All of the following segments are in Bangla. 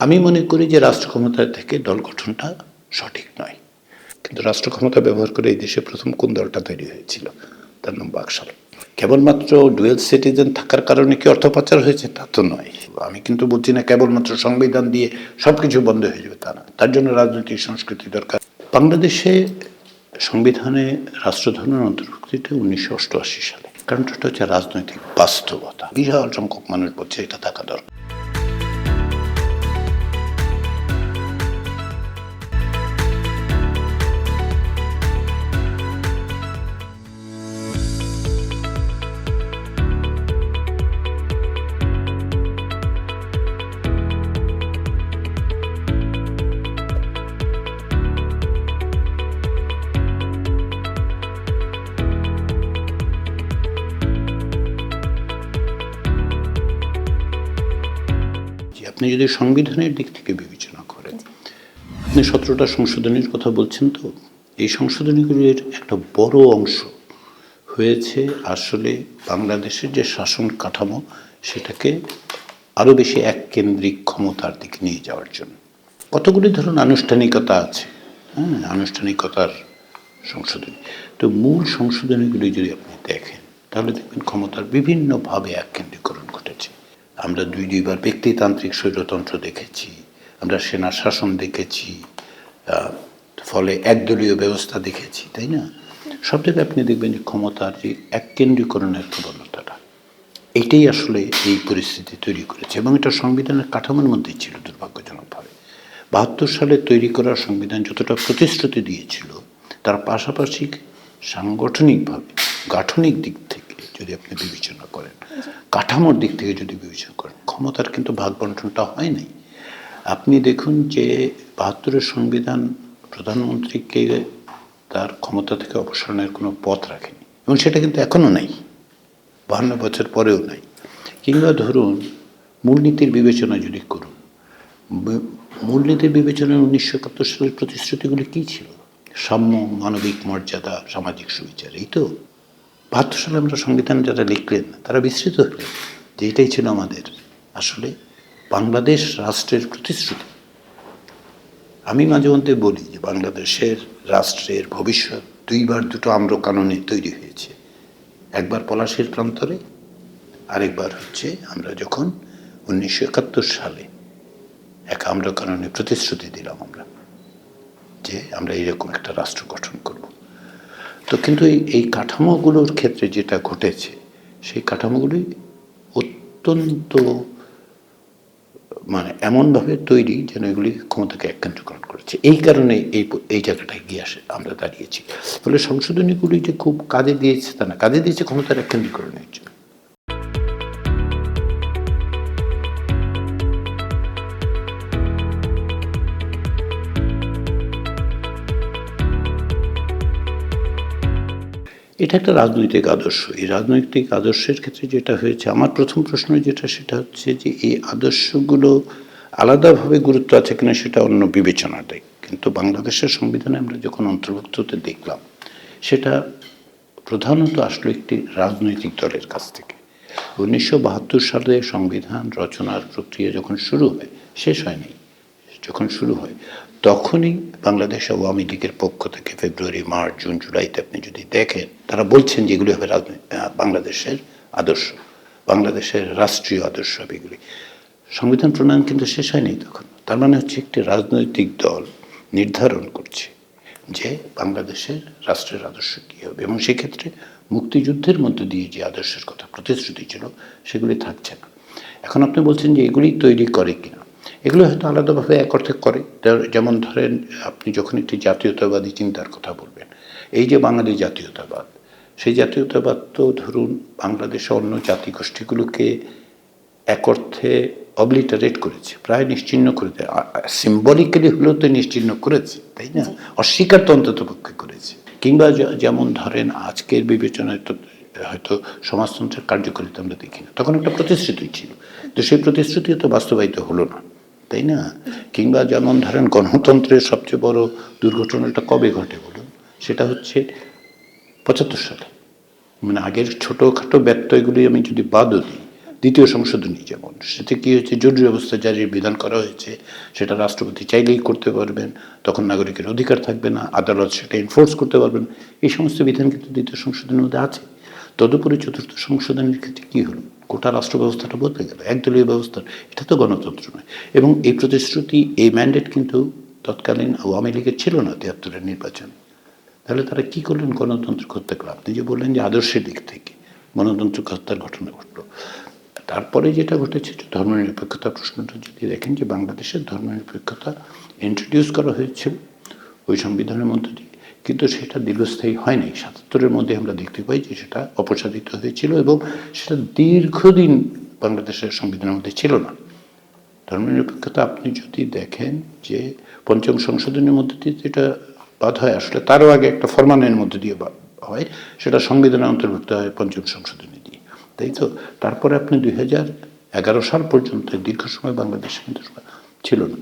আমি মনে করি যে রাষ্ট্র ক্ষমতা থেকে দল গঠনটা সঠিক নয়। কিন্তু রাষ্ট্র ক্ষমতা ব্যবহার করে এই দেশে প্রথম কোন দলটা তৈরি হয়েছিল? তার নাম বাকশাল। কেবলমাত্র ডুয়েল সিটিজেন থাকার কারণে কি অর্থ পাচার হয়েছে? তা তো নয়। আমি কিন্তু বলছি না, কেবলমাত্র সংবিধান দিয়ে সব কিছু বন্ধ হয়ে যাবে তা না। তার জন্য রাজনৈতিক সংস্কৃতি দরকার। বাংলাদেশে সংবিধানে রাষ্ট্রধর্মের অন্তর্ভুক্তিটা উনিশশো অষ্টআশি সালে। কারণটা হচ্ছে রাজনৈতিক বাস্তবতা। বিশাল সংখ্যক মানুষ বলছে এটা থাকা দরকার। আপনি যদি সংবিধানের দিক থেকে বিবেচনা করেন, আপনি সতেরোটা সংশোধনীর কথা বলছেন তো? এই সংশোধনীগুলির একটা বড় অংশ হয়েছে আসলে বাংলাদেশের যে শাসন কাঠামো, সেটাকে আরও বেশি এককেন্দ্রিক ক্ষমতার দিকে নিয়ে যাওয়ার জন্য। কতগুলি ধরুন আনুষ্ঠানিকতা আছে হ্যাঁ আনুষ্ঠানিকতার সংশোধনী। তো মূল সংশোধনীগুলি যদি আপনি দেখেন, তাহলে দেখবেন ক্ষমতার বিভিন্নভাবে এককেন্দ্রীকরণ ঘটেছে আমরা দুই দুইবার ব্যক্তিতান্ত্রিক স্বৈরতন্ত্র দেখেছি, আমরা সেনা শাসন দেখেছি ফলে একদলীয় ব্যবস্থা দেখেছি, তাই না? সব জায়গায় আপনি দেখবেন যে ক্ষমতার যে এককেন্দ্রীকরণের প্রবণতাটা, এটাই আসলে এই পরিস্থিতি তৈরি করেছে এবং এটা সংবিধানের কাঠামোর মধ্যেই ছিল দুর্ভাগ্যজনকভাবে। বাহাত্তর সালে তৈরি করা সংবিধান যতটা প্রতিশ্রুতি দিয়েছিল, তার পাশাপাশি সাংগঠনিকভাবে, গাঠনিক দিক থেকে যদি আপনি বিবেচনা করেন। কাঠামোর দিক থেকে যদি বিবেচনা করেন, ক্ষমতার কিন্তু ভাগ বন্টনটা হয় নাই। আপনি দেখুন যে বাহাত্তরের সংবিধান প্রধানমন্ত্রীকে তার ক্ষমতা থেকে অপসারণের কোনো পথ রাখেনি। এবং সেটা কিন্তু এখনও নাই। বাহান্ন বছর পরেও নাই। কিংবা ধরুন, মূলনীতির বিবেচনা যদি করুন মূলনীতির বিবেচনায় উনিশশো একাত্তর সালের প্রতিশ্রুতিগুলি কী ছিল? সাম্য, মানবিক মর্যাদা, সামাজিক সুবিচার, এই তো? বাহাত্তর সালে আমরা সংবিধান যারা লিখলেন, তারা বিস্তৃত হলেন যে এটাই ছিল আমাদের আসলে বাংলাদেশ রাষ্ট্রের প্রতিশ্রুতি। আমি মাঝে মধ্যে বলি যে বাংলাদেশের রাষ্ট্রের ভবিষ্যৎ দুইবার দুটো আম্র কাননে তৈরি হয়েছে। একবার পলাশের প্রান্তরে, আরেকবার হচ্ছে আমরা যখন উনিশশো একাত্তর সালে এক আম্র কাননে প্রতিশ্রুতি দিলাম আমরা, যে আমরা এরকম একটা রাষ্ট্র গঠন করব। তো কিন্তু এই এই কাঠামোগুলোর ক্ষেত্রে যেটা ঘটেছে, সেই কাঠামোগুলি অত্যন্ত মানে এমনভাবে তৈরি যেন এগুলি ক্ষমতাকে একান্তকরণ করেছে। এই কারণে এই এই জায়গাটায় গিয়ে আসে, আমরা দাঁড়িয়েছি। ফলে সংশোধনীগুলি যে খুব কাজে দিয়েছে তা না, কাজে দিয়েছে ক্ষমতার এককেন্দ্রীকরণের জন্য। এটা একটা রাজনৈতিক আদর্শ। এই রাজনৈতিক আদর্শের ক্ষেত্রে যেটা হয়েছে, আমার প্রথম প্রশ্ন যেটা, সেটা হচ্ছে যে এই আদর্শগুলো আলাদাভাবে গুরুত্ব আছে কিনা সেটা অন্য বিবেচনা দেয় কিন্তু বাংলাদেশের সংবিধানে আমরা যখন অন্তর্ভুক্ত হতে দেখলাম, সেটা প্রধানত আসলো একটি রাজনৈতিক দলের কাছ থেকে। উনিশশো বাহাত্তর সালে সংবিধান রচনার প্রক্রিয়া যখন শুরু হয়, শেষ হয়নি, যখন শুরু হয় তখনই বাংলাদেশ আওয়ামী লীগের পক্ষ থেকে ফেব্রুয়ারি, মার্চ, জুন, জুলাইতে আপনি যদি দেখেন, তারা বলছেন যে এগুলি হবে বাংলাদেশের আদর্শ, বাংলাদেশের রাষ্ট্রীয় আদর্শ হবে এগুলি। সংবিধান প্রণয়ন কিন্তু শেষ হয়নি তখন। তার মানে হচ্ছে একটি রাজনৈতিক দল নির্ধারণ করছে যে বাংলাদেশের রাষ্ট্রের আদর্শ কী হবে। এবং সেক্ষেত্রে মুক্তিযুদ্ধের মধ্য দিয়ে যে আদর্শের কথা প্রতিশ্রুতি ছিল, সেগুলি থাকছে না। এখন আপনি বলছেন যে এগুলি তৈরি করে কিনা। এগুলো হয়তো আলাদাভাবে এক অর্থে করে যেমন ধরেন, আপনি যখন একটি জাতীয়তাবাদী চিন্তার কথা বলবেন, এই যে বাঙালি জাতীয়তাবাদ, সেই জাতীয়তাবাদ তো ধরুন বাংলাদেশে অন্য জাতিগোষ্ঠীগুলোকে এক অর্থে অবলিটারেট করেছে, প্রায় নিশ্চিহ্ন করে দেয় সিম্বলিক্যালি হলেও তো নিশ্চিহ্ন করেছে, তাই না? অস্বীকার তো অন্তত পক্ষে করেছে। কিংবা যেমন ধরেন, আজকের বিবেচনায় তো, হয়তো সমাজতন্ত্রের কার্যকারিতা আমরা দেখি না। তখন একটা প্রতিশ্রুতি ছিল। তো সেই প্রতিশ্রুতিও তো বাস্তবায়িত হলো না। তাই না? কিংবা যেমন ধরেন গণতন্ত্রের সবচেয়ে বড় দুর্ঘটনাটা কবে ঘটে বলুন? সেটা হচ্ছে পঁচাত্তর সালে। মানে আগের ছোটোখাটো ব্যত্যয়গুলি আমি যদি বাদও দিই, দ্বিতীয় সংশোধনী যেমন সেটা কী হয়েছে? জরুরি অবস্থা জারির বিধান করা হয়েছে, সেটা রাষ্ট্রপতি চাইলেই করতে পারবেন, তখন নাগরিকের অধিকার থাকবে না, আদালত সেটা এনফোর্স করতে পারবেন। এই সমস্ত বিধান কিন্তু দ্বিতীয় সংশোধনের মধ্যে আছে। তদুপরি চতুর্থ সংশোধনের ক্ষেত্রে কী হলো? গোটা রাষ্ট্র ব্যবস্থাটা বদলে গেল, একদলীয় ব্যবস্থা, এটা তো গণতন্ত্র নয়। এবং এই প্রতিশ্রুতি, এই ম্যান্ডেট কিন্তু তৎকালীন আওয়ামী লীগের ছিল না, তিয়াত্তরের নির্বাচন। তাহলে তারা কি করলেন গণতন্ত্র হত্যা করল আপনি যে বললেন যে আদর্শের দিক থেকে গণতন্ত্র হত্যার ঘটনা ঘটলো। তারপরে যেটা ঘটেছে ধর্মনিরপেক্ষতা প্রশ্নটা যদি দেখেন যে বাংলাদেশের ধর্মনিরপেক্ষতা ইন্ট্রোডিউস করা হয়েছিল ওই সংবিধানের মধ্য দিয়ে। কিন্তু সেটা দীর্ঘস্থায়ী হয়নি। সাতাত্তরের মধ্যে আমরা দেখতে পাই যে সেটা অপসারিত হয়েছিল এবং সেটা দীর্ঘদিন বাংলাদেশের সংবিধানের মধ্যে ছিল না। ধর্মনিরপেক্ষতা আপনি যদি দেখেন যে পঞ্চম সংশোধনের মধ্যে দিয়ে যেটা বাদ হয়, আসলে তারও আগে একটা ফরমানের মধ্যে দিয়ে হয়, সেটা সংবিধানে অন্তর্ভুক্ত হয় পঞ্চম সংশোধনী দিয়ে। তাই তো? তারপরে আপনি দুই হাজার এগারো সাল পর্যন্ত দীর্ঘ সময় বাংলাদেশে কিন্তু ছিল না।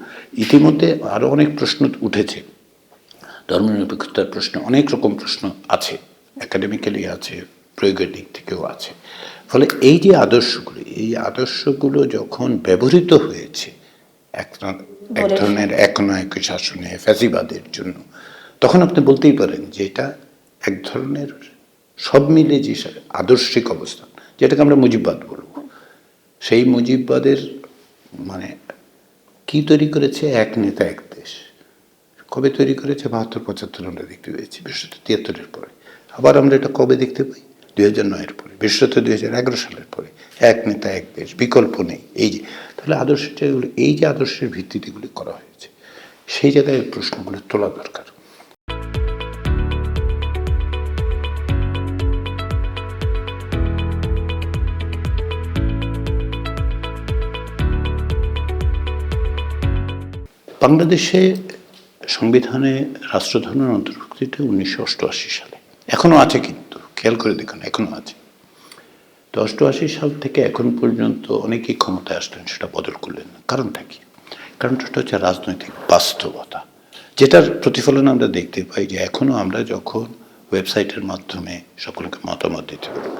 ইতিমধ্যে আরও অনেক প্রশ্ন উঠেছে। ধর্মনিরপেক্ষতার প্রশ্নে অনেক রকম প্রশ্ন আছে একাডেমিক্যালি আছে প্রয়োগের দিক থেকেও আছে। ফলে এই যে আদর্শগুলো এই আদর্শগুলো যখন ব্যবহৃত হয়েছে এক এক ধরনের একনায়ক শাসনে ফ্যাসিবাদের জন্য তখন আপনি বলতেই পারেন যে এটা এক ধরনের সব মিলে যে আদর্শিক অবস্থান যেটাকে আমরা মুজিববাদ বলব। সেই মুজিববাদের মানে কি তৈরি করেছে? এক নেতা এক কবে তৈরি করেছে? বাহাত্তর, পঁচাত্তর আমরা দেখতে পেয়েছি বিশেষত তিয়াত্তরের পরে। আবার আমরা এটা কবে দেখতে পাই? দুই হাজার নয়ের পরে বিশেষত দুই হাজার এগারো সালের পরে। এক নেতা, এক দেশ, বিকল্প নেই। এই যে, তাহলে আদর্শের যেগুলো এই যে আদর্শের ভিত্তিতে এগুলি করা হয়েছে, সেই জায়গায় প্রশ্নগুলো তোলা দরকার। বাংলাদেশে সংবিধানে রাষ্ট্রধর্মের অন্তর্ভুক্তিটা উনিশশো অষ্টআশি সালে। এখনও আছে কিন্তু, খেয়াল করে দেখুন, এখনও আছে। তো অষ্টআশি সাল থেকে এখন পর্যন্ত অনেকেই ক্ষমতায় আসলেন, সেটা বদল করলেন না। কারণটা কি? কারণটা হচ্ছে রাজনৈতিক বাস্তবতা। যেটার প্রতিফলন আমরা দেখতে পাই যে এখনও আমরা যখন ওয়েবসাইটের মাধ্যমে সকলকে মতামত দিতে পারি,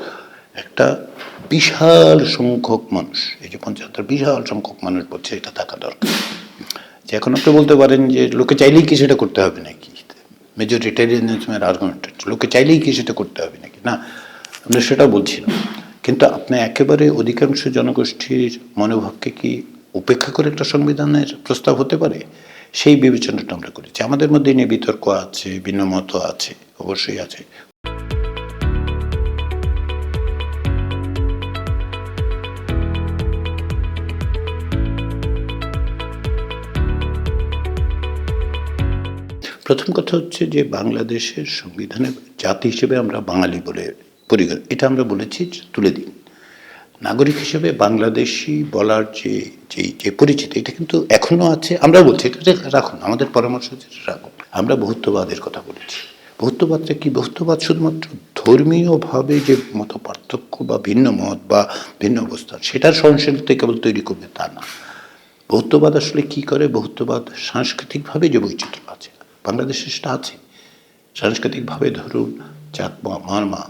একটা বিশাল সংখ্যক মানুষ, এই যে পঞ্চায়েতের বিশাল সংখ্যক মানুষ বলছে এটা থাকা দরকার। যে এখন আপনি বলতে পারেন যে লোকে চাইলেই কি সেটা করতে হবে নাকি? মেজরিটেরিয়ানিজমের আর্গুমেন্ট লোকে চাইলেই কি সেটা করতে হবে নাকি? না, আমরা সেটা বলছি না। কিন্তু আপনি একেবারে অধিকাংশ জনগোষ্ঠীর মনোভাবকে কি উপেক্ষা করে একটা সংবিধানের প্রস্তাব হতে পারে? সেই বিবেচনাটা আমরা করেছি। আমাদের মধ্যে নিয়ে বিতর্ক আছে ভিন্নমত আছে, অবশ্যই আছে। প্রথম কথা হচ্ছে যে বাংলাদেশের সংবিধানে জাতি হিসেবে আমরা বাঙালি বলে পরিগণ, এটা আমরা বলেছি তুলে দিন। নাগরিক হিসেবে বাংলাদেশি বলার যে যে যে পরিচিতি, এটা কিন্তু এখনও আছে আমরা বলছি, এটা রাখুন, আমাদের পরামর্শ হচ্ছে রাখুন। আমরা বহুত্ববাদের কথা বলেছি। বহুত্ববাদটা কি? বহুত্ববাদ শুধুমাত্র ধর্মীয়ভাবে যে মত পার্থক্য বা ভিন্ন মত বা ভিন্ন অবস্থান সেটার সহনশীলতা কেবল তৈরি করবে তা না। বহুত্ববাদ আসলে কি করে? বহুত্ববাদ সাংস্কৃতিকভাবে যে বৈচিত্র্য আছে বাংলাদেশে সেটা আছে সাংস্কৃতিকভাবে ধরুন চাকমা মারমা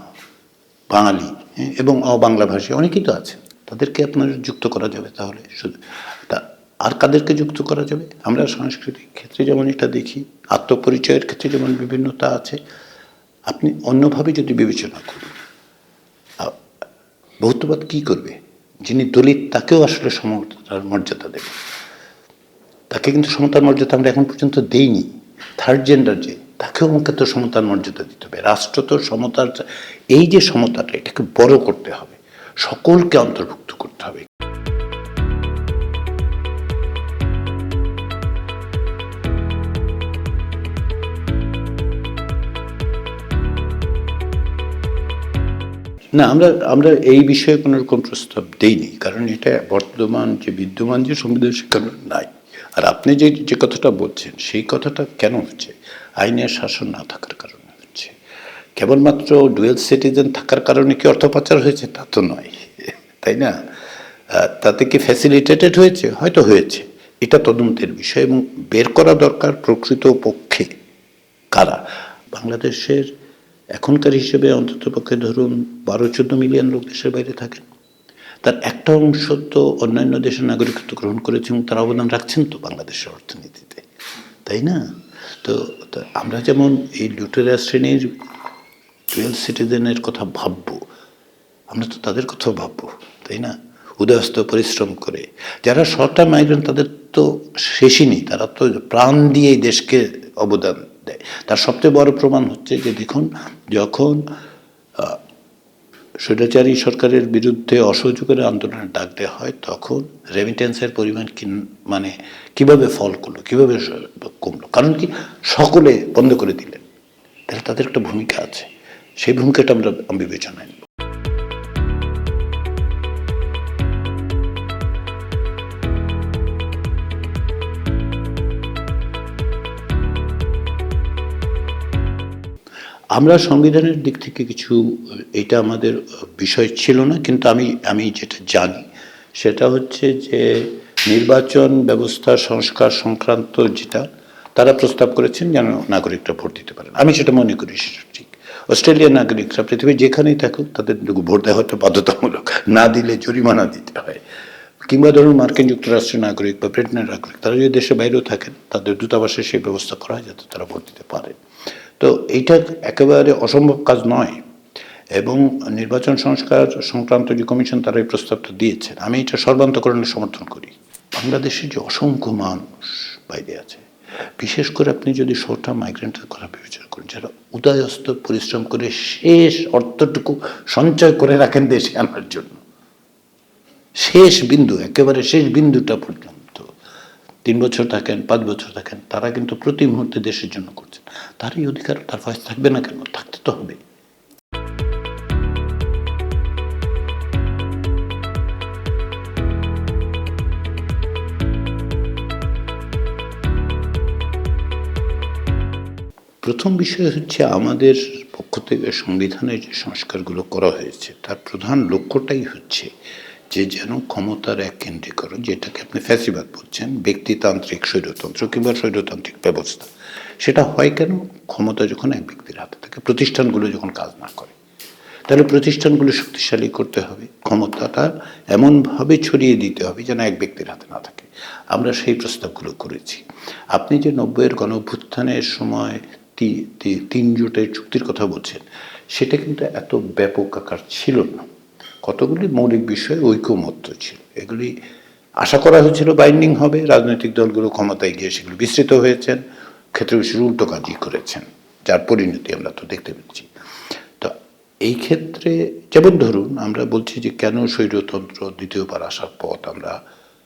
বাঙালি হ্যাঁ, এবং অবাংলাভাষী অনেকেই তো আছে। তাদেরকে আপনার যুক্ত করা যাবে তাহলে। শুধু তা আর কাদেরকে যুক্ত করা যাবে? আমরা সাংস্কৃতিক ক্ষেত্রে যেমন এটা দেখি আত্মপরিচয়ের ক্ষেত্রে যেমন বিভিন্নতা আছে আপনি অন্যভাবে যদি বিবেচনা করুন বহুত্ববাদ কি করবে? যিনি দলিত তাকেও আসলে সমতার মর্যাদা দেবে। তাকে কিন্তু সমতার মর্যাদা আমরা এখন পর্যন্ত দেইনি। থার্ড জেন্ডার যে, তাকেও আমাকে তো সমতার মর্যাদা দিতে হবে। রাষ্ট্র তো সমতার, এই যে সমতাটা, এটাকে বড় করতে হবে। সকলকে অন্তর্ভুক্ত করতে হবে। না, আমরা আমরা এই বিষয়ে কোনো রকম প্রস্তাব দেইনি, কারণ এটা বর্তমান যে বিদ্যমান যে সংবিধান, সেখানে নাই। আর আপনি যে যে কথাটা বলছেন, সেই কথাটা কেন হচ্ছে? আইনের শাসন না থাকার কারণে হচ্ছে। কেবলমাত্র ডুয়েল সিটিজেন থাকার কারণে কি অর্থ পাচার হয়েছে? তা তো নয়। তাই না? তাতে কি ফ্যাসিলিটেটেড হয়েছে? হয়তো হয়েছে। এটা তদন্তের বিষয় এবং বের করা দরকার প্রকৃত পক্ষে কারা? বাংলাদেশের এখনকার হিসেবে অন্তত পক্ষে ধরুন বারো চোদ্দ মিলিয়ন লোক দেশের বাইরে থাকেন। তার একটা অংশ তো অন্যান্য দেশের নাগরিকত্ব গ্রহণ করেছে এবং তারা অবদান রাখছেন তো বাংলাদেশের অর্থনীতিতে, তাই না? তো আমরা যেমন এই লুটেরা শ্রেণির টুয়েলভ সিটিজেনের কথা ভাববো, আমরা তো তাদের কথাও ভাববো, তাই না? উদয়স্ত পরিশ্রম করে। যারা শর্ট মাইগ্রেন্ট, তাদের তো শেষই নেই, তারা তো প্রাণ দিয়ে দেশকে অবদান দেয়। তার সবচেয়ে বড় প্রমাণ হচ্ছে যে দেখুন, যখন স্বৈরাচারী সরকারের বিরুদ্ধে অসহযোগের আন্দোলনের ডাক দেওয়া হয়, তখন রেমিটেন্সের পরিমাণ কি মানে কীভাবে ফল করল, কীভাবে কমলো? কারণ কি, সকলে বন্ধ করে দিলেন। তাহলে তাদের একটা ভূমিকা আছে। সেই ভূমিকাটা আমরা বিবেচনায় আমরা সংবিধানের দিক থেকে কিছু, এটা আমাদের বিষয় ছিল না, কিন্তু আমি আমি যেটা জানি, সেটা হচ্ছে যে নির্বাচন ব্যবস্থা সংস্কার সংক্রান্ত যেটা, তারা প্রস্তাব করেছেন যেন নাগরিকরা ভোট দিতে পারেন। আমি সেটা মনে করি সেটা ঠিক। অস্ট্রেলিয়ার নাগরিকরা পৃথিবীর যেখানেই থাকুক তাদের ভোট দেওয়া হয়তো বাধ্যতামূলক। না দিলে জরিমানা দিতে হয়। কিংবা ধরুন মার্কিন যুক্তরাষ্ট্রের নাগরিক বা ব্রিটেনের নাগরিক, তারা যদি দেশের বাইরেও থাকেন, তাদের দূতাবাসে সেই ব্যবস্থা করা হয় যাতে তারা ভোট দিতে পারে। তো এইটা একেবারে অসম্ভব কাজ নয়। এবং নির্বাচন সংস্কার সংক্রান্ত যে কমিশন, তারা এই প্রস্তাবটা দিয়েছেন। আমি এটা সর্বান্তকরণে সমর্থন করি। বাংলাদেশে যে অসংখ্য মানুষ বাইরে আছে, বিশেষ করে আপনি যদি শোটা মাইগ্রেন্টের কথা বিবেচনা করেন, যারা উদয়স্ত পরিশ্রম করে শেষ অর্থটুকু সঞ্চয় করে রাখেন দেশে আনার জন্য। শেষ বিন্দু, একেবারে শেষ বিন্দুটা পর্যন্ত। তিন বছর থাকেন, পাঁচ বছর থাকেন, তারা কিন্তু প্রতি মুহূর্তে দেশের জন্য করছেন। তার এই অধিকার, তার ভয়েস থাকবে না কেন? থাকতে তো হবে। প্রথম বিষয় হচ্ছে আমাদের পক্ষ থেকে সংবিধানের যে সংস্কারগুলো করা হয়েছে, তার প্রধান লক্ষ্যটাই হচ্ছে যে যেন ক্ষমতার এক কেন্দ্রীকরণ, যেটাকে আপনি ফ্যাসিবাদ বলছেন, ব্যক্তিতান্ত্রিক স্বৈরতন্ত্র কিংবা স্বৈরতান্ত্রিক ব্যবস্থা। সেটা হয় কেন? ক্ষমতা যখন এক ব্যক্তির হাতে থাকে, প্রতিষ্ঠানগুলো যখন কাজ না করে। তাহলে প্রতিষ্ঠানগুলো শক্তিশালী করতে হবে, ক্ষমতাটা এমনভাবে ছড়িয়ে দিতে হবে যেন এক ব্যক্তির হাতে না থাকে। আমরা সেই প্রস্তাবগুলো করেছি। আপনি যে নব্বইয়ের গণভ্যুত্থানের সময় তিন জোটের চুক্তির কথা বলছেন, সেটা কিন্তু এত ব্যাপক আকার ছিল না। কতগুলি মৌলিক বিষয়ে ঐক্যমত্য ছিল? এগুলি আশা করা হয়েছিল বাইন্ডিং হবে, রাজনৈতিক দলগুলো ক্ষমতায় গিয়ে সেগুলো বিস্তৃত হয়েছেন, ক্ষেত্রে বিশেষ উল্টো কাজই করেছেন, যার পরিণতি আমরা তো দেখতে পাচ্ছি তো এই ক্ষেত্রে, যেমন ধরুন, আমরা বলছি যে কেন স্বৈরতন্ত্র দ্বিতীয়বার আসার পথ আমরা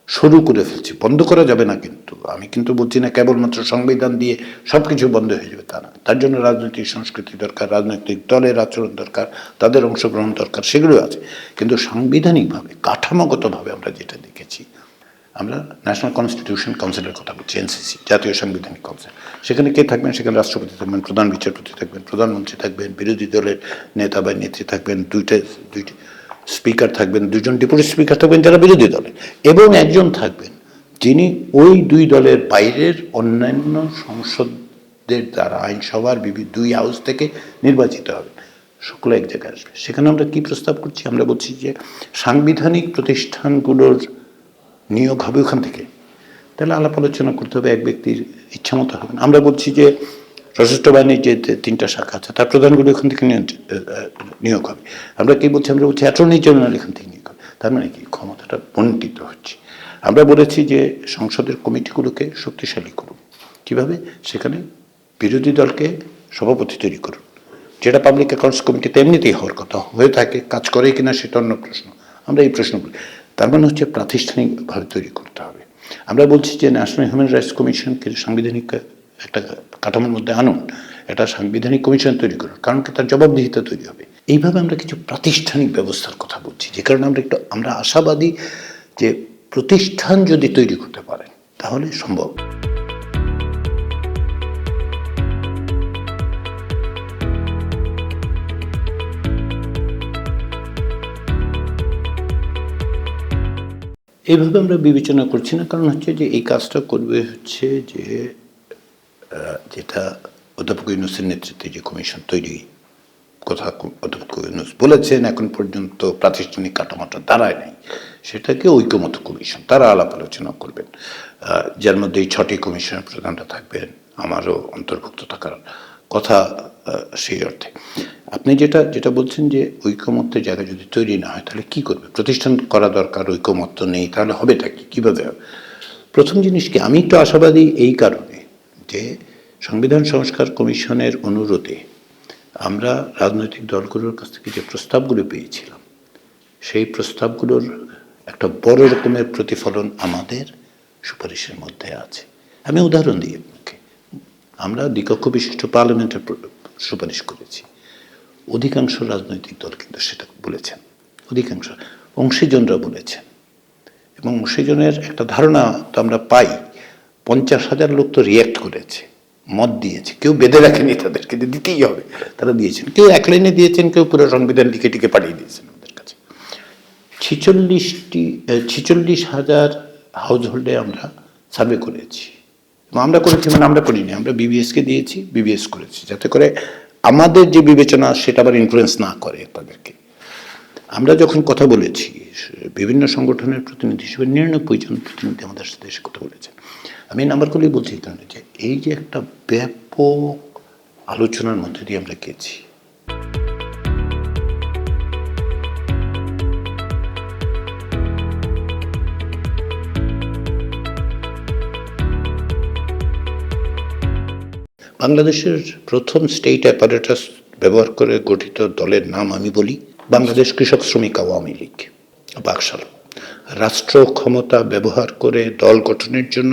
শুরু করে ফেলছি। বন্ধ করা যাবে না কিন্তু। আমি কিন্তু বলছি না কেবলমাত্র সংবিধান দিয়ে সব কিছু বন্ধ হয়ে যাবে তা না। তার জন্য রাজনৈতিক সংস্কৃতি দরকার, রাজনৈতিক দলের আচরণ দরকার, তাদের অংশগ্রহণ দরকার, সেগুলো আছে। কিন্তু সাংবিধানিকভাবে, কাঠামোগতভাবে আমরা যেটা দেখেছি, আমরা ন্যাশনাল কনস্টিটিউশন কাউন্সিলের কথা বলছি এনসিসি জাতীয় সাংবিধানিক কাউন্সিল সেখানে কে থাকবেন? সেখানে রাষ্ট্রপতি থাকবেন, প্রধান বিচারপতি থাকবেন, প্রধানমন্ত্রী থাকবেন, বিরোধী দলের নেতা বা নেত্রী থাকবেন, দুইটা, দুইটি স্পিকার থাকবেন, দুজন ডেপুটি স্পিকার থাকবেন, যারা বিরোধী দলের এবং একজন থাকবেন যিনি ওই দুই দলের বাইরের অন্যান্য সংসদদের দ্বারা আইনসভার বিভিন্ন দুই হাউস থেকে নির্বাচিত হবেন। সকল এক জায়গায় আসবে। সেখানে আমরা কি প্রস্তাব করছি? আমরা বলছি যে সাংবিধানিক প্রতিষ্ঠানগুলোর নিয়োগ হবে ওখান থেকে। তাহলে আলাপ আলোচনা করতে হবে, এক ব্যক্তির ইচ্ছা মতো হবে আমরা বলছি যে সশস্ত্র বাহিনীর যে তিনটা শাখা আছে, তার প্রধানগুলো এখান থেকে নিয়োগ হবে। আমরা কি বলছি, আমরা বলছি অ্যাটর্নি জেনারেল এখান থেকে নিয়োগ হবে। তার মানে কি? ক্ষমতাটা বন্টিত হচ্ছে। আমরা বলেছি যে সংসদের কমিটিগুলোকে শক্তিশালী করুন। কীভাবে? সেখানে বিরোধী দলকে সভাপতি তৈরি করুন। যেটা পাবলিক অ্যাকাউন্টস কমিটিতে এমনিতেই হওয়ার কথা, হয়ে থাকে, কাজ করে কিনা সেটা অন্য প্রশ্ন। আমরা এই প্রশ্নগুলো তার মানে হচ্ছে প্রাতিষ্ঠানিকভাবে তৈরি করতে হবে। আমরা বলছি যে ন্যাশনাল হিউম্যান রাইটস কমিশনকে সাংবিধানিক একটা কাঠামোর মধ্যে আনুন একটা সাংবিধানিক কমিশন তৈরি করুন, কারণ তার জবাবদিহিতা তৈরি হবে। এইভাবে আমরা কিছু প্রাতিষ্ঠানিক ব্যবস্থার কথা বলছি, যে কারণে আমরা একটু, আমরা আশাবাদী যে প্রতিষ্ঠান যদি তৈরি করতে পারেন, তাহলে সম্ভব। এইভাবে আমরা বিবেচনা করছি না, কারণ হচ্ছে যে এই কাজটা করবে হচ্ছে যে যেটা অধ্যাপক ইউনুসের নেতৃত্বে যে কমিশন তৈরি, কথা অধ্যাপক ইউনুস বলেছেন, এখন পর্যন্ত প্রাতিষ্ঠানিক কাঠামোটা দাঁড়ায় নাই। সেটাকে ঐক্যমত কমিশন, তারা আলাপ আলোচনা করবেন। যার মধ্যে এই ছটি কমিশনের প্রধানরা থাকবেন, আমারও অন্তর্ভুক্ত থাকার কথা সেই অর্থে। আপনি যেটা যেটা বলছেন যে ঐক্যমত্যের জায়গা যদি তৈরি না হয়, তাহলে কি করবে? প্রতিষ্ঠান করা দরকার, ঐক্যমত্য নেই, তাহলে হবেটা কি? কীভাবে হবে? প্রথম জিনিস কি, আমি একটু আশাবাদী এই কারণে যে সংবিধান সংস্কার কমিশনের অনুরোধে আমরা রাজনৈতিক দলগুলোর কাছ থেকে যে প্রস্তাবগুলো পেয়েছিলাম, সেই প্রস্তাবগুলোর একটা বড় রকমের প্রতিফলন আমাদের সুপারিশের মধ্যে আছে। আমি উদাহরণ দিই আপনাকে। আমরা দ্বিকক্ষ বিশিষ্ট পার্লামেন্টের সুপারিশ করেছি। অধিকাংশ রাজনৈতিক দল কিন্তু সেটা বলেছেন। অধিকাংশ অংশীজনরা বলেছেন। এবং অংশীজনের একটা ধারণা তো আমরা পাই। পঞ্চাশ হাজার লোক তো রিয়্যাক্ট করেছে, মত দিয়েছে। কেউ বেঁধে রাখেনি তাদেরকে দিতেই হবে। তারা দিয়েছেন। কেউ এক লাইনে দিয়েছেন, কেউ পুরো সংবিধান লিখে টিকে পাঠিয়ে দিয়েছেন আমাদের কাছে। ছিচল্লিশটি ছিচল্লিশ হাজার হাউস হোল্ডে আমরা সার্ভে করেছি। আমরা করেছি মানে আমরা করিনি। আমরা বিবিএসকে দিয়েছি বিবিএস করেছি। যাতে করে আমাদের যে বিবেচনা, সেটা আবার ইনফ্লুয়েন্স না করে তাদেরকে। আমরা যখন কথা বলেছি, বিভিন্ন সংগঠনের প্রতিনিধি হিসেবে নিরানব্বই জন প্রতিনিধি আমাদের সাথে এসে কথা বলেছেন। আমি এই নাম্বারগুলোই বলছি কারণে যে এই যে একটা ব্যাপক আলোচনার মধ্যে দিয়ে আমরা গেছি। বাংলাদেশের প্রথম স্টেট অ্যাপারেটাস ব্যবহার করে গঠিত দলের নাম আমি বলি বাংলাদেশ কৃষক শ্রমিক আওয়ামী লীগ, বাকশাল। রাষ্ট্র ক্ষমতা ব্যবহার করে দল গঠনের জন্য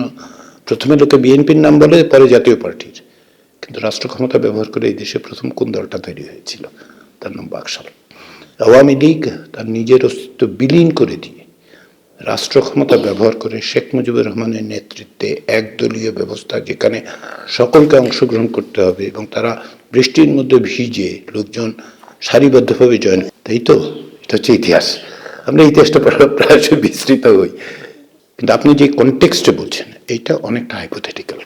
প্রথমে লোকে বিএনপির নাম বলে, পরে জাতীয় পার্টির। কিন্তু রাষ্ট্র ক্ষমতা ব্যবহার করে এই দেশে প্রথম কোন দলটা তৈরি হয়েছিল? তার নাম বাকশাল। আওয়ামী লীগ তার নিজের অস্তিত্ব বিলীন করে দিয়ে রাষ্ট্র ক্ষমতা ব্যবহার করে শেখ মুজিবুর রহমানের নেতৃত্বে একদলীয় ব্যবস্থা যেখানে সকলকে অংশগ্রহণ করতে হবে এবং তারা বৃষ্টির মধ্যে ভিজে লোকজন সারিবদ্ধভাবে জয়েন তাই তো? এটা হচ্ছে ইতিহাস। আমরা ইতিহাসটা প্রায়- প্রায়শই বিস্তৃত হই। কিন্তু আপনি যে কনটেক্সটে বলছেন এইটা অনেকটা হাইপোথেটিক্যাল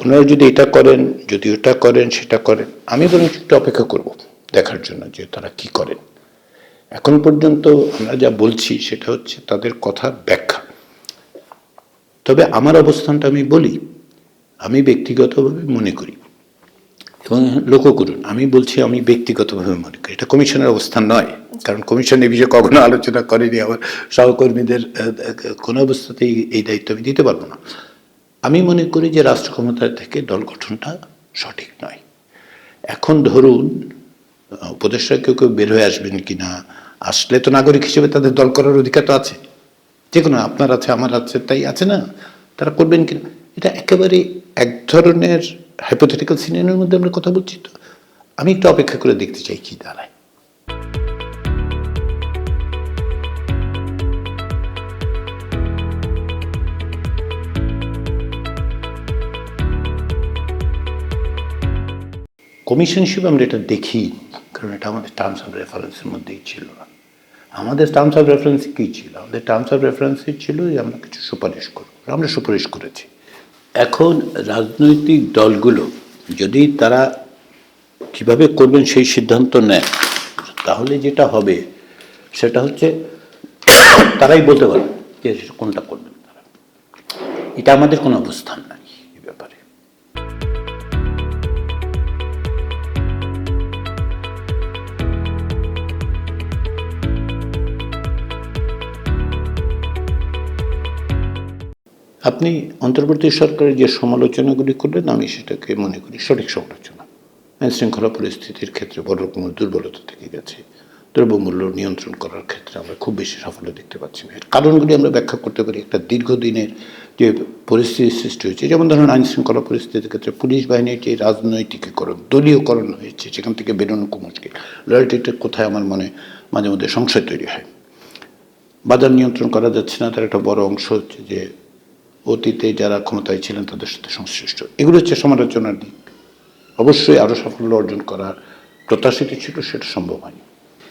ওনারা যদি এটা করেন, যদি ওটা করেন, সেটা করেন। আমি বরং একটু অপেক্ষা করব দেখার জন্য যে তারা কি করেন। এখন পর্যন্ত আমরা যা বলছি সেটা হচ্ছে তাদের কথার ব্যাখ্যা। তবে আমার অবস্থানটা আমি বলি, আমি ব্যক্তিগতভাবে মনে করি। এবং লক্ষ্য করুন আমি বলছি, আমি ব্যক্তিগতভাবে মনে করি, এটা কমিশনের অবস্থান নয়। কারণ কমিশন এই বিষয়ে কখনো আলোচনা করেনি আমার সহকর্মীদের কোনো অবস্থাতেই এই দায়িত্ব আমি দিতে পারব না। আমি মনে করি যে রাষ্ট্র ক্ষমতা থেকে দল গঠনটা সঠিক নয়। এখন ধরুন উপদেষ্টা কেউ কেউ বের হয়ে আসবেন কি না আসলে তো নাগরিক হিসেবে তাদের দল করার অধিকার তো আছে। যে কোনো আপনার আছে, আমার আছে, তাই আছে না? তারা করবেন কিনা? এটা একেবারে এক ধরনের হাইপোথেটিক্যাল সিনেমার মধ্যে আমরা কথা বলছি তো। আমি একটু অপেক্ষা করে দেখতে চাই কি দাঁড়ায়। কমিশন হিসেবে আমরা এটা দেখি, কারণ এটা আমাদের টার্মস অফ রেফারেন্সের মধ্যেই ছিল না। আমাদের টার্মস অফ রেফারেন্স কী ছিল? আমাদের টার্মস অফ রেফারেন্সে ছিল যে আমরা কিছু সুপারিশ করব। আমরা সুপারিশ করেছি। এখন রাজনৈতিক দলগুলো যদি তারা কীভাবে করবেন সেই সিদ্ধান্ত নেয়, তাহলে যেটা হবে সেটা হচ্ছে তারাই বলতে পারবে যে কোনটা করবেন তারা। এটা আমাদের কোনো অবস্থান নাই আপনি অন্তর্বর্তী সরকারের যে সমালোচনাগুলি করলেন, আমি সেটাকে মনে করি সঠিক সমালোচনা। আইন শৃঙ্খলা পরিস্থিতির ক্ষেত্রে বড় রকমের দুর্বলতা থেকে গেছে। দ্রব্যমূল্য নিয়ন্ত্রণ করার ক্ষেত্রে আমরা খুব বেশি সাফল্য দেখতে পাচ্ছি। না এর কারণগুলি আমরা ব্যাখ্যা করতে পারি। একটা দীর্ঘদিনের যে পরিস্থিতির সৃষ্টি হয়েছে, যেমন ধরুন আইন শৃঙ্খলা পরিস্থিতির ক্ষেত্রে পুলিশ বাহিনীর যে রাজনৈতিকীকরণ, দলীয়করণ হয়েছে সেখান থেকে বেরোনো খুব মুশকিল লয়ালটিটা কোথায় আমার মনে মাঝে মধ্যে সংশয় তৈরি হয়। বাজার নিয়ন্ত্রণ করা যাচ্ছে না, তার একটা বড় অংশ হচ্ছে যে অতীতে যারা ক্ষমতায় ছিলেন তাদের সাথে সংশ্লিষ্ট। এগুলো হচ্ছে সমালোচনার দিক। অবশ্যই আরও সাফল্য অর্জন করার প্রত্যাশিত ছিল, সেটা সম্ভব হয়নি।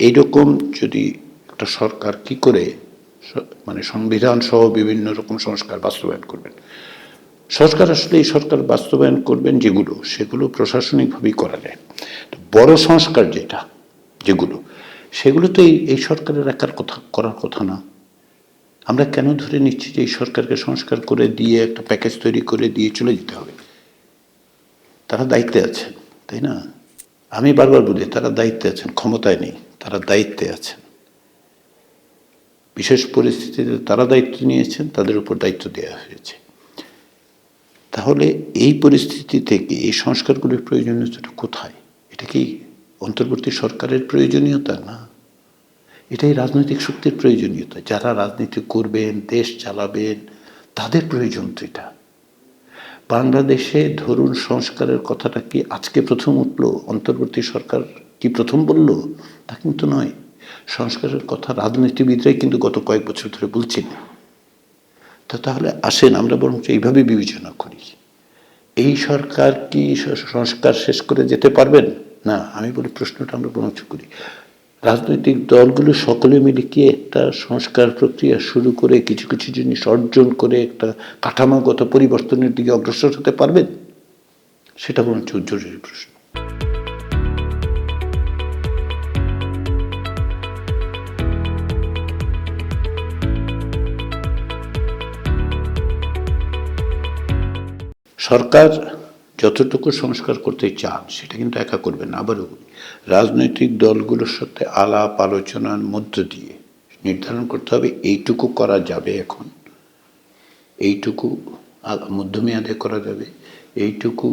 এইরকম যদি একটা সরকার কি করে মানে সংবিধান সহ বিভিন্ন রকম সংস্কার বাস্তবায়ন করবেন? সংস্কার আসলে এই সরকার বাস্তবায়ন করবেন যেগুলো, সেগুলো প্রশাসনিকভাবেই করা যায়। তো বড় সংস্কার যেটা, যেগুলো সেগুলো তো এই সরকারের একার কথা, করার কথা না। আমরা কেন ধরে নিচ্ছি যে এই সরকারকে সংস্কার করে দিয়ে, একটা প্যাকেজ তৈরি করে দিয়ে চলে যেতে হবে? তারা দায়িত্বে আছেন, তাই না? আমি বারবার বলি, তারা দায়িত্বে আছেন, ক্ষমতায় নেই, তারা দায়িত্বে আছেন। বিশেষ পরিস্থিতিতে তারা দায়িত্ব নিয়েছেন, তাদের উপর দায়িত্ব দেওয়া হয়েছে। তাহলে এই পরিস্থিতি থেকে এই সংস্কারগুলির প্রয়োজনীয়তাটা কোথায়? এটা কি অন্তর্বর্তী সরকারের প্রয়োজনীয়তা না এটাই রাজনৈতিক শক্তির প্রয়োজনীয়তা। যারা রাজনীতি করবেন, দেশ চালাবেন, তাদের প্রয়োজন তো এটা। বাংলাদেশে ধরুন সংস্কারের কথাটা কি আজকে প্রথম উঠল, অন্তর্বর্তী সরকার কি প্রথম বলল? তা কিন্তু নয়। সংস্কারের কথা রাজনীতিবিদরাই কিন্তু গত কয়েক বছর ধরে বলছেন। তো তাহলে আসেন, আমরা বরং এইভাবে বিবেচনা করি। এই সরকার কি সংস্কার শেষ করে যেতে পারবেন? না, আমি বলি প্রশ্নটা আমরা বরঞ্চ করি। রাজনৈতিক দলগুলো সকলে মিলে কি একটা সংস্কার প্রক্রিয়া শুরু করে কিছু কিছু জিনিস অর্জন করে একটা কাঠামোগত পরিবর্তনের দিকে অগ্রসর হতে পারবেন সেটা বরঞ্চ জরুরি প্রশ্ন। সরকার যতটুকু সংস্কার করতে চান, সেটা কিন্তু একা করবেন না। আবারও রাজনৈতিক দলগুলোর সাথে আলাপ আলোচনার মধ্য দিয়ে নির্ধারণ করতে হবে, এইটুকু করা যাবে এখন। এইটুকু মধ্যমেয়াদে করা যাবে, এইটুকু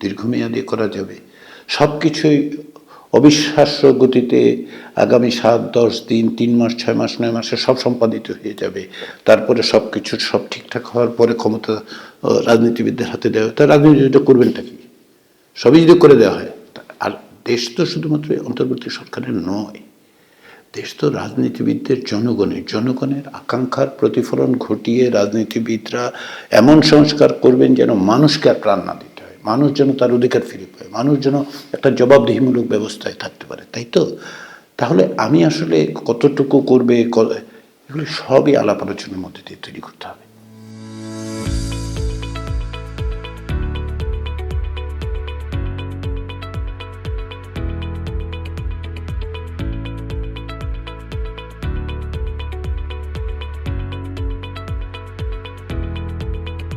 দীর্ঘমেয়াদে করা যাবে। সব কিছুই অবিশ্বাস্য গতিতে আগামী সাত, দশ দিন, তিন মাস, ছয় মাস, নয় মাসে সব সম্পাদিত হয়ে যাবে। তারপরে সব কিছু সব ঠিকঠাক হওয়ার পরে ক্ষমতা রাজনীতিবিদদের হাতে দেওয়া হয়। তা রাজনীতিবিদরা করবেনটা কি? সবই যদি করে দেওয়া হয় আর দেশ তো শুধুমাত্র অন্তর্বর্তী সরকারের নয়। দেশ তো রাজনীতিবিদদের জনগণের জনগণের আকাঙ্ক্ষার প্রতিফলন ঘটিয়ে রাজনীতিবিদরা এমন সংস্কার করবেন যেন মানুষকে আর প্রাণ না দিতে মানুষ যেন তার অধিকার ফিরে পায়, মানুষ যেন একটা জবাবদিহিমূলক ব্যবস্থায় থাকতে পারে, তাই তো? তাহলে আমি আসলে কতটুকু করবে এগুলো সবই আলাপ আলোচনার মধ্যে দিয়ে তৈরি করতে হবে।